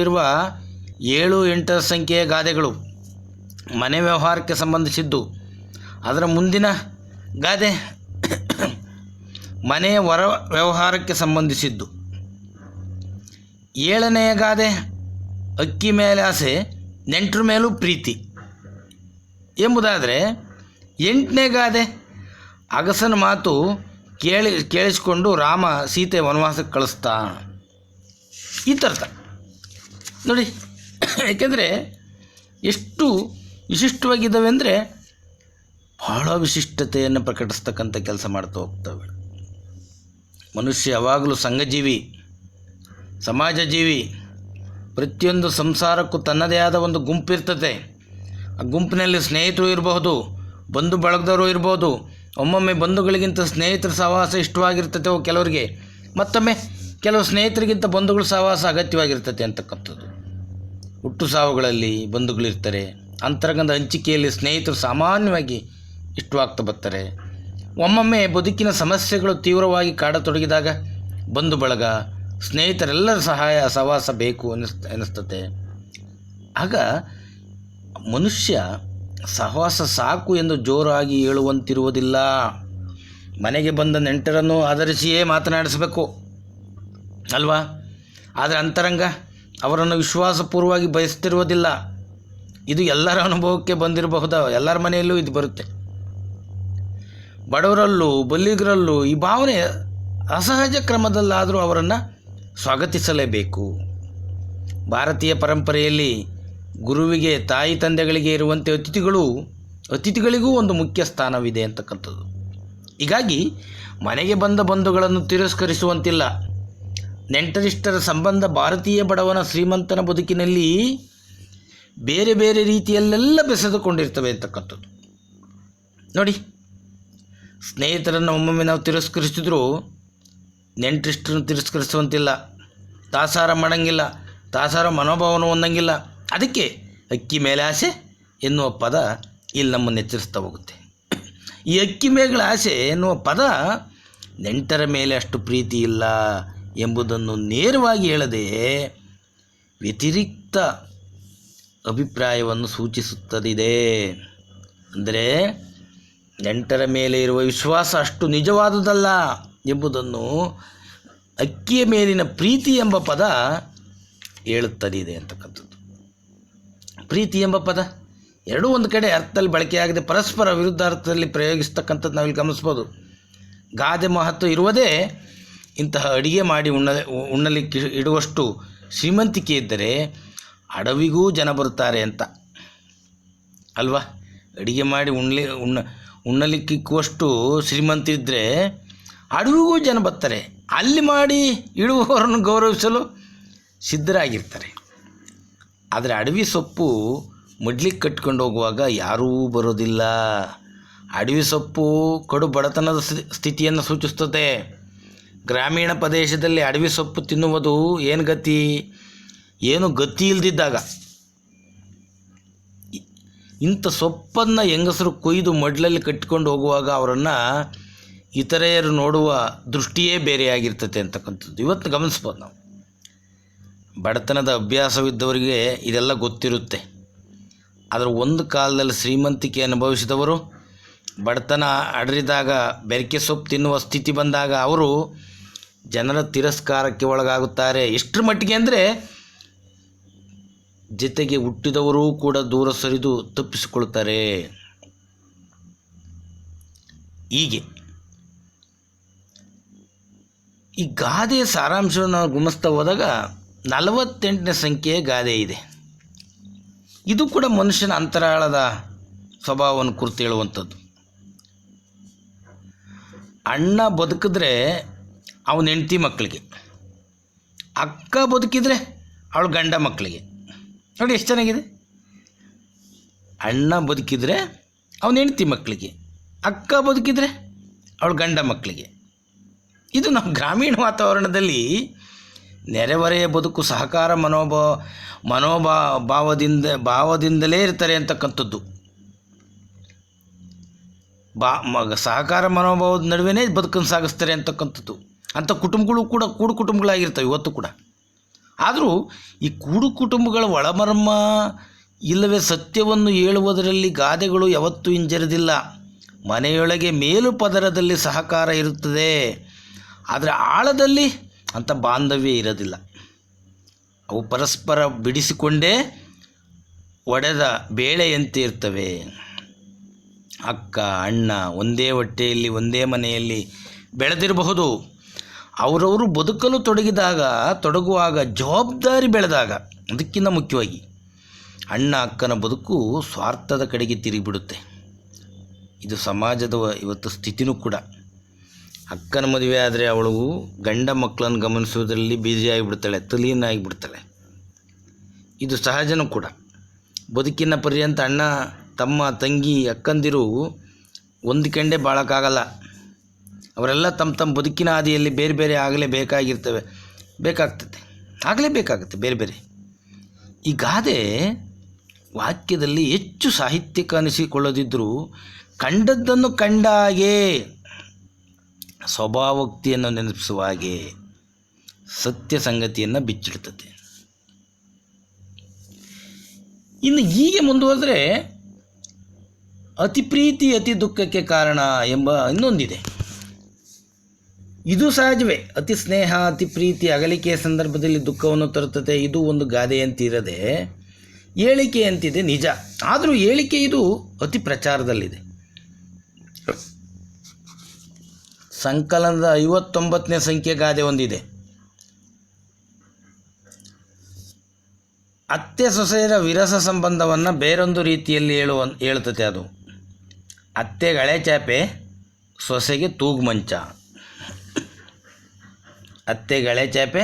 ಇರುವ ಏಳು ಎಂಟು ಸಂಖ್ಯೆಯ ಗಾದೆಗಳು ಮನೆ ವ್ಯವಹಾರಕ್ಕೆ ಸಂಬಂಧಿಸಿದ್ದು. ಅದರ ಮುಂದಿನ ಗಾದೆ ಮನೆಯ ಹೊರ ವ್ಯವಹಾರಕ್ಕೆ ಸಂಬಂಧಿಸಿದ್ದು. ಏಳನೆಯ ಗಾದೆ ಅಕ್ಕಿ ಮೇಲೆ ಆಸೆ, ನೆಂಟರ ಮೇಲೂ ಪ್ರೀತಿ. ಎಂಬುದಾದರೆ ಎಂಟನೇ ಗಾದೆ ಅಗಸನ ಮಾತು ಕೇಳಿ, ಕೇಳಿಸಿಕೊಂಡು ರಾಮ ಸೀತೆ ವನವಾಸಕ್ಕೆ ಕಳಿಸ್ತಾ. ಈ ಥರದ ನೋಡಿ, ಯಾಕೆಂದರೆ ಎಷ್ಟು ವಿಶಿಷ್ಟವಾಗಿದ್ದಾವೆ ಅಂದರೆ ಬಹಳ ವಿಶಿಷ್ಟತೆಯನ್ನು ಪ್ರಕಟಿಸ್ತಕ್ಕಂಥ ಕೆಲಸ ಮಾಡ್ತಾ ಹೋಗ್ತವೆ. ಮನುಷ್ಯ ಯಾವಾಗಲೂ ಸಂಘಜೀವಿ ಸಮಾಜ ಜೀವಿ ಪ್ರತಿಯೊಂದು ಸಂಸಾರಕ್ಕೂ ತನ್ನದೇ ಆದ ಒಂದು ಗುಂಪಿರ್ತದೆ. ಆ ಗುಂಪಿನಲ್ಲಿ ಸ್ನೇಹಿತರು ಇರಬಹುದು, ಬಂಧು ಬಳಗದವರು ಇರ್ಬೋದು ಒಮ್ಮೊಮ್ಮೆ ಬಂಧುಗಳಿಗಿಂತ ಸ್ನೇಹಿತರ ಸಹವಾಸ ಇಷ್ಟವಾಗಿರ್ತತೆ ಕೆಲವರಿಗೆ. ಮತ್ತೊಮ್ಮೆ ಕೆಲವು ಸ್ನೇಹಿತರಿಗಿಂತ ಬಂಧುಗಳ ಸಹವಾಸ ಅಗತ್ಯವಾಗಿರ್ತದೆ ಅಂತಕ್ಕಂಥದ್ದು. ಹುಟ್ಟು ಸಾವುಗಳಲ್ಲಿ ಬಂಧುಗಳಿರ್ತಾರೆ. ಅಂತರಂಗದ ಹಂಚಿಕೆಯಲ್ಲಿ ಸ್ನೇಹಿತರು ಸಾಮಾನ್ಯವಾಗಿ ಇಷ್ಟವಾಗ್ತಾ ಬರ್ತಾರೆ. ಒಮ್ಮೊಮ್ಮೆ ಬದುಕಿನ ಸಮಸ್ಯೆಗಳು ತೀವ್ರವಾಗಿ ಕಾಡತೊಡಗಿದಾಗ ಬಂಧು ಬಳಗ ಸ್ನೇಹಿತರೆಲ್ಲರ ಸಹಾಯ, ಸಹವಾಸ ಬೇಕು ಅನ್ನಿಸ್ ಅನ್ನಿಸ್ತತೆ ಆಗ ಮನುಷ್ಯ ಸಹವಾಸ ಸಾಕು ಎಂದು ಜೋರಾಗಿ ಹೇಳುವಂತಿರುವುದಿಲ್ಲ. ಮನೆಗೆ ಬಂದ ನೆಂಟರನ್ನು ಆಧರಿಸಿಯೇ ಮಾತನಾಡಿಸಬೇಕು. ಅಲ್ವಾ? ಆದರೆ ಅಂತರಂಗ, ಅವರನ್ನು ವಿಶ್ವಾಸಪೂರ್ವವಾಗಿ ಬಯಸ್ತಿರುವುದಿಲ್ಲ. ಇದು ಎಲ್ಲರ ಅನುಭವಕ್ಕೆ ಬಂದಿರಬಹುದ, ಎಲ್ಲರ ಮನೆಯಲ್ಲೂ ಇದು ಬರುತ್ತೆ. ಬಡವರಲ್ಲೂ, ಬಲ್ಲಿಗರಲ್ಲೂ ಈ ಭಾವನೆ ಅಸಹಜ ಕ್ರಮದಲ್ಲಾದರೂ ಅವರನ್ನು ಸ್ವಾಗತಿಸಲೇಬೇಕು. ಭಾರತೀಯ ಪರಂಪರೆಯಲ್ಲಿ ಗುರುವಿಗೆ, ತಾಯಿ ತಂದೆಗಳಿಗೆ ಇರುವಂತೆ ಅತಿಥಿಗಳು, ಅತಿಥಿಗಳಿಗೂ ಒಂದು ಮುಖ್ಯ ಸ್ಥಾನವಿದೆ ಅಂತಕ್ಕಂಥದ್ದು. ಹೀಗಾಗಿ ಮನೆಗೆ ಬಂದ ಬಂಧುಗಳನ್ನು ತಿರಸ್ಕರಿಸುವಂತಿಲ್ಲ. ನೆಂಟರಿಷ್ಟರ ಸಂಬಂಧ ಭಾರತೀಯ ಬಡವನ ಶ್ರೀಮಂತನ ಬದುಕಿನಲ್ಲಿ ಬೇರೆ ಬೇರೆ ರೀತಿಯಲ್ಲೆಲ್ಲ ಬೆಸೆದುಕೊಂಡಿರ್ತವೆ ಅಂತಕ್ಕಂಥದ್ದು. ನೋಡಿ, ಸ್ನೇಹಿತರನ್ನು ಒಮ್ಮೊಮ್ಮೆ ನಾವು ತಿರಸ್ಕರಿಸಿದ್ರು, ನೆಂಟರಿಷ್ಟರನ್ನು ತಿರಸ್ಕರಿಸುವಂತಿಲ್ಲ, ತಾಸಾರ ಮಾಡಂಗಿಲ್ಲ, ತಾಸಾರ ಮನೋಭಾವನ ಹೊಂದಂಗಿಲ್ಲ. ಅದಕ್ಕೆ ಅಕ್ಕಿ ಮೇಲೆ ಆಸೆ ಎನ್ನುವ ಪದ ಇಲ್ಲಿ ನಮ್ಮನ್ನು ಎಚ್ಚರಿಸ್ತಾ ಹೋಗುತ್ತೆ. ಈ ಅಕ್ಕಿ ಮೇಗಳ ಆಸೆ ಎನ್ನುವ ಪದ ನೆಂಟರ ಮೇಲೆ ಅಷ್ಟು ಪ್ರೀತಿ ಇಲ್ಲ. ಎಂಬುದನ್ನು ನೇರವಾಗಿ ಹೇಳದೆ ವ್ಯತಿರಿಕ್ತ ಅಭಿಪ್ರಾಯವನ್ನು ಸೂಚಿಸುತ್ತದಿದೆ. ಅಂದರೆ ನೆಂಟರ ಮೇಲೆ ಇರುವ ವಿಶ್ವಾಸ ಅಷ್ಟು ನಿಜವಾದುದಲ್ಲ ಎಂಬುದನ್ನು ಅಕ್ಕಿಯ ಮೇಲಿನ ಪ್ರೀತಿ ಎಂಬ ಪದ ಹೇಳುತ್ತದಿದೆ ಅಂತಕ್ಕಂಥದ್ದು. ಪ್ರೀತಿ ಎಂಬ ಪದ ಎರಡೂ ಒಂದು ಕಡೆ ಅರ್ಥದಲ್ಲಿ ಬಳಕೆಯಾಗದೆ ಪರಸ್ಪರ ವಿರುದ್ಧ ಅರ್ಥದಲ್ಲಿ ಪ್ರಯೋಗಿಸ್ತಕ್ಕಂಥದ್ದು ನಾವಿಲ್ಲಿ ಗಮನಿಸ್ಬೋದು. ಗಾದೆ ಮಹತ್ವ ಇರುವುದೇ ಇಂತಹ ಅಡಿಗೆ ಮಾಡಿ ಉಣ್ಣ ಉಣ್ಣಲಿಕ್ಕೆ ಇಡುವಷ್ಟು ಶ್ರೀಮಂತಿಕೆ ಇದ್ದರೆ ಅಡವಿಗೂ ಜನ ಬರುತ್ತಾರೆ ಅಂತ. ಅಲ್ವಾ? ಅಡಿಗೆ ಮಾಡಿ ಉಣ್ಲಿ, ಉಣ್ಣ ಉಣ್ಣಲಿಕ್ಕಿಕ್ಕುವಷ್ಟು ಶ್ರೀಮಂತ ಇದ್ದರೆ ಅಡವಿಗೂ ಜನ ಬರ್ತಾರೆ. ಅಲ್ಲಿ ಮಾಡಿ ಇಡುವವರನ್ನು ಗೌರವಿಸಲು ಸಿದ್ಧರಾಗಿರ್ತಾರೆ. ಆದರೆ ಅಡವಿ ಸೊಪ್ಪು ಮಡ್ಲಿಕ್ಕೆ ಕಟ್ಕೊಂಡು ಹೋಗುವಾಗ ಯಾರೂ ಬರೋದಿಲ್ಲ. ಅಡವಿ ಸೊಪ್ಪು ಕಡು ಬಡತನದ ಸ್ಥಿ- ಸ್ಥಿತಿಯನ್ನು ಸೂಚಿಸ್ತದೆ ಗ್ರಾಮೀಣ ಪ್ರದೇಶದಲ್ಲಿ ಅಡವಿ ಸೊಪ್ಪು ತಿನ್ನುವುದು ಏನು ಗತಿ? ಏನು ಗತಿ ಇಲ್ದಿದ್ದಾಗ? ಇಂಥ ಸೊಪ್ಪನ್ನು ಹೆಂಗಸರು ಕೊಯ್ದು ಮಡ್ಲಲ್ಲಿ ಕಟ್ಟಿಕೊಂಡು ಹೋಗುವಾಗ ಅವರನ್ನು ಇತರೆಯರು ನೋಡುವ ದೃಷ್ಟಿಯೇ ಬೇರೆಯಾಗಿರ್ತದೆ ಅಂತಕ್ಕಂಥದ್ದು. ಇವತ್ತು ಗಮನಿಸ್ಬೋದು ನಾವು. ಬಡತನದ ಅಭ್ಯಾಸವಿದ್ದವರಿಗೆ ಇದೆಲ್ಲ ಗೊತ್ತಿರುತ್ತೆ. ಆದರೆ ಒಂದು ಕಾಲದಲ್ಲಿ ಶ್ರೀಮಂತಿಕೆ ಅನುಭವಿಸಿದವರು, ಬಡತನ ಅಡರಿದಾಗ ಬೆರಕೆ ಸೊಪ್ಪು ತಿನ್ನುವ ಸ್ಥಿತಿ ಬಂದಾಗ ಅವರು ಜನರ ತಿರಸ್ಕಾರಕ್ಕೆ ಒಳಗಾಗುತ್ತಾರೆ. ಎಷ್ಟರ ಮಟ್ಟಿಗೆ ಅಂದರೆ ಜೊತೆಗೆ ಹುಟ್ಟಿದವರೂ ಕೂಡ ದೂರ ಸರಿದು ತಪ್ಪಿಸಿಕೊಳ್ತಾರೆ. ಹೀಗೆ ಈ ಗಾದೆಯ ಸಾರಾಂಶವನ್ನು ನಾವು ಗಮನಿಸ್ತಾ ಹೋದಾಗ ನಲವತ್ತೆಂಟನೇ ಸಂಖ್ಯೆಯ ಗಾದೆ ಇದೆ. ಇದು ಕೂಡ ಮನುಷ್ಯನ ಅಂತರಾಳದ ಸ್ವಭಾವವನ್ನು ಕುರಿತು ಹೇಳುವಂಥದ್ದು. ಅಣ್ಣ ಬದುಕಿದ್ರೆ ಅವನ ಹೆಂಡತಿ ಮಕ್ಕಳಿಗೆ. ಅಕ್ಕ ಬದುಕಿದ್ರೆ ಅವಳು ಗಂಡ ಮಕ್ಕಳಿಗೆ. ನೋಡಿ ಎಷ್ಟು ಚೆನ್ನಾಗಿದೆ. ಅಣ್ಣ ಬದುಕಿದ್ರೆ ಅವನ ಹೆಂಡತಿ ಮಕ್ಕಳಿಗೆ. ಅಕ್ಕ ಬದುಕಿದ್ರೆ ಅವಳು ಗಂಡ ಮಕ್ಕಳಿಗೆ. ಇದು ನಮ್ಮ ಗ್ರಾಮೀಣ ವಾತಾವರಣದಲ್ಲಿ ನೆರೆಹೊರೆಯ ಬದುಕು ಸಹಕಾರ ಮನೋಭಾವ ಮನೋಭಾವ ಭಾವದಿಂದ ಭಾವದಿಂದಲೇ ಇರ್ತಾರೆ ಅಂತಕ್ಕಂಥದ್ದು. ಬಾ ಮ ಸಹಕಾರ ಮನೋಭಾವದ ನಡುವೆನೇ ಬದುಕನ್ನು ಸಾಗಿಸ್ತಾರೆ ಅಂತಕ್ಕಂಥದ್ದು. ಅಂಥ ಕುಟುಂಬಗಳು ಕೂಡ ಕೂಡು ಕುಟುಂಬಗಳಾಗಿರ್ತವೆ ಇವತ್ತು ಕೂಡ. ಆದರೂ ಈ ಕೂಡು ಕುಟುಂಬಗಳ ಒಳಮರ್ಮ ಇಲ್ಲವೇ ಸತ್ಯವನ್ನು ಹೇಳುವುದರಲ್ಲಿ ಗಾದೆಗಳು ಯಾವತ್ತೂ ಹಿಂಜರಿದಿಲ್ಲ. ಮನೆಯೊಳಗೆ ಮೇಲು ಪದರದಲ್ಲಿ ಸಹಕಾರ ಇರುತ್ತದೆ. ಆದರೆ ಆಳದಲ್ಲಿ ಅಂಥ ಬಾಂಧವ್ಯ ಇರೋದಿಲ್ಲ. ಅವು ಪರಸ್ಪರ ಬಿಡಿಸಿಕೊಂಡೇ ಒಡೆದ ಬೇಳೆಯಂತೆ ಇರ್ತವೆ. ಅಕ್ಕ, ಅಣ್ಣ ಒಂದೇ ಹೊಟ್ಟೆಯಲ್ಲಿ, ಒಂದೇ ಮನೆಯಲ್ಲಿ ಬೆಳೆದಿರಬಹುದು. ಅವರವರು ಬದುಕಲು ತೊಡಗಿದಾಗ, ತೊಡಗುವಾಗ ಜವಾಬ್ದಾರಿ ಬೆಳೆದಾಗ, ಅದಕ್ಕಿಂತ ಮುಖ್ಯವಾಗಿ ಅಣ್ಣ ಅಕ್ಕನ ಬದುಕು ಸ್ವಾರ್ಥದ ಕಡೆಗೆ ತಿರುಗಿಬಿಡುತ್ತೆ. ಇದು ಸಮಾಜದ ಇವತ್ತು ಸ್ಥಿತಿನೂ ಕೂಡ. ಅಕ್ಕನ ಮದುವೆ ಆದರೆ ಅವಳು ಗಂಡ ಮಕ್ಕಳನ್ನು ಗಮನಿಸುವುದರಲ್ಲಿ ಆಗಿಬಿಡ್ತಾಳೆ ತಲೀನಾಗಿಬಿಡ್ತಾಳೆ ಇದು ಸಹಜನೂ ಕೂಡ. ಬದುಕಿನ ಪರ್ಯಂತ ಅಣ್ಣ, ತಮ್ಮ, ತಂಗಿ, ಅಕ್ಕಂದಿರು ಹೊಂದಿಕೊಂಡೇ ಬಾಳೋಕ್ಕಾಗಲ್ಲ. ಅವರೆಲ್ಲ ತಮ್ಮ ತಮ್ಮ ಬದುಕಿನ ಹಾದಿಯಲ್ಲಿ ಬೇರೆ ಬೇರೆ ಆಗಲೇ ಬೇಕಾಗಿರ್ತವೆ. ಬೇಕಾಗ್ತದೆ. ಆಗಲೇ ಬೇಕಾಗುತ್ತೆ ಬೇರೆ ಬೇರೆ. ಈ ಗಾದೆ ವಾಕ್ಯದಲ್ಲಿ ಹೆಚ್ಚು ಸಾಹಿತ್ಯಕ್ಕೆ ಅನಿಸಿಕೊಳ್ಳದಿದ್ದರೂ ಕಂಡದ್ದನ್ನು ಕಂಡ ಹಾಗೆ ಸ್ವಭಾವೋಕ್ತಿಯನ್ನು ನೆನಪಿಸುವ ಹಾಗೆ ಸತ್ಯ ಸಂಗತಿಯನ್ನು ಬಿಚ್ಚಿಡ್ತದೆ. ಇನ್ನು ಹೀಗೆ ಮುಂದುವರೆದ್ರೆ ಅತಿ ಪ್ರೀತಿ ಅತಿ ದುಃಖಕ್ಕೆ ಕಾರಣ ಎಂಬ ಇನ್ನೊಂದಿದೆ. ಇದು ಸಹಜವೇ. ಅತಿ ಸ್ನೇಹ, ಅತಿ ಪ್ರೀತಿ, ಅಗಲಿಕೆಯ ಸಂದರ್ಭದಲ್ಲಿ ದುಃಖವನ್ನು ತರುತ್ತದೆ. ಇದು ಒಂದು ಗಾದೆಯಂತಿರದೆ ಹೇಳಿಕೆಯಂತಿದೆ ನಿಜ. ಆದರೂ ಹೇಳಿಕೆ ಇದು ಅತಿ ಪ್ರಚಾರದಲ್ಲಿದೆ. ಸಂಕಲನದ ಐವತ್ತೊಂಬತ್ತನೇ ಸಂಖ್ಯೆ ಗಾದೆ ಒಂದಿದೆ. ಅತ್ತೆ ಸೊಸೆಯರ ವಿರಸ ಸಂಬಂಧವನ್ನು ಬೇರೊಂದು ರೀತಿಯಲ್ಲಿ ಹೇಳುವ ಹೇಳ್ತತೆ ಅದು. ಅತ್ತೆಗಳೆ ಚಾಪೆ, ಸೊಸೆಗೆ ತೂಗು ಮಂಚ. ಅತ್ತೆಗೆ ಹಳೆ ಚಾಪೆ